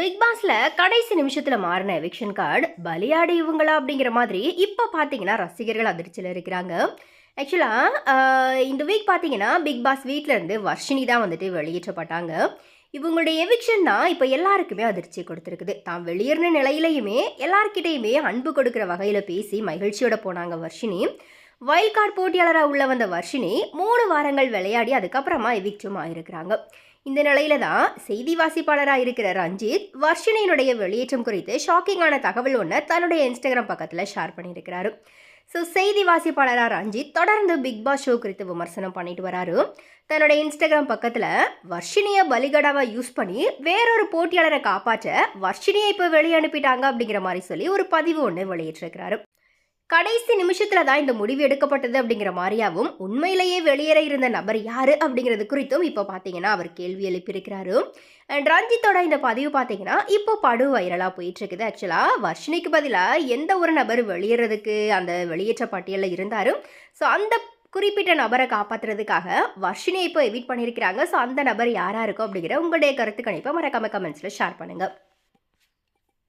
Big பாஸ்ல கடைசி நிமிஷத்துல மாறின எவிக்ஷன் கார்டு பலியாடி இவங்களா அப்படிங்கிற மாதிரி இப்போ பார்த்தீங்கன்னா ரசிகர்கள் அதிர்ச்சியில் இருக்கிறாங்க. ஆக்சுவலாக இந்த வீக் பார்த்தீங்கன்னா பிக் பாஸ் வீட்டிலேருந்து இருந்து வர்ஷினி தான் வந்துட்டு வெளியேற்றப்பட்டாங்க. இவங்களுடைய எவிக்ஷன் தான் இப்போ எல்லாருக்குமே அதிர்ச்சி கொடுத்துருக்குது. தான் வெளியேறின நிலையிலையுமே எல்லார்கிட்டையுமே அன்பு கொடுக்குற வகையில் பேசி மகிழ்ச்சியோட போனாங்க வர்ஷினி. வைல்ட் கார்டு போட்டியாளராக உள்ள வந்த வர்ஷினி மூணு வாரங்கள் விளையாடி அதுக்கப்புறமா எவிக்டும் ஆயிருக்கிறாங்க இந்த நிலையில தான் செய்தி வாசிப்பாளராக இருக்கிற ரஞ்சித் வர்ஷினியினுடைய வெளியேற்றம் குறித்து ஷாக்கிங்கான தகவல் ஒன்று தன்னுடைய இன்ஸ்டாகிராம் பக்கத்தில் ஷேர் பண்ணியிருக்கிறாரு. ஸோ செய்தி வாசிப்பாளராக ரஞ்சித் தொடர்ந்து பிக் பாஸ் ஷோ குறித்து விமர்சனம் பண்ணிட்டு வராரு. தன்னுடைய இன்ஸ்டாகிராம் பக்கத்தில் வர்ஷினியை பலிகடாவை யூஸ் பண்ணி வேறொரு போட்டியாளரை காப்பாற்ற வர்ஷினியை இப்போ வெளியே அனுப்பிட்டாங்க அப்படிங்கிற மாதிரி சொல்லி ஒரு பதிவு ஒன்று வெளியிட்டிருக்கிறாரு. கடைசி நிமிஷத்துல தான் இந்த முடிவு எடுக்கப்பட்டது அப்படிங்கிற மாதிரியாவும் உண்மையிலேயே வெளியேற இருந்த நபர் யாரு அப்படிங்கிறது குறித்தும் இப்போ பார்த்தீங்கன்னா அவர் கேள்வி எழுப்பியிருக்கிறாரு. அண்ட் ரஞ்சித்தோட இந்த பதிவு பார்த்தீங்கன்னா இப்போ படு வைரலாக போயிட்டு இருக்குது ஆக்சுவலாக வர்ஷினிக்கு பதிலாக எந்த ஒரு நபர் வெளியேறதுக்கு அந்த வெளியேற்ற பட்டியலில் இருந்தாரு. ஸோ அந்த குறிப்பிட்ட நபரை காப்பாற்றுறதுக்காக வர்ஷினியை இப்போ எவிட் பண்ணியிருக்கிறாங்க. ஸோ அந்த நபர் யாராக இருக்கும் அப்படிங்கிற உங்களுடைய கருத்து கணிப்பை மறக்காம கமெண்ட்ஸில் ஷேர் பண்ணுங்கள்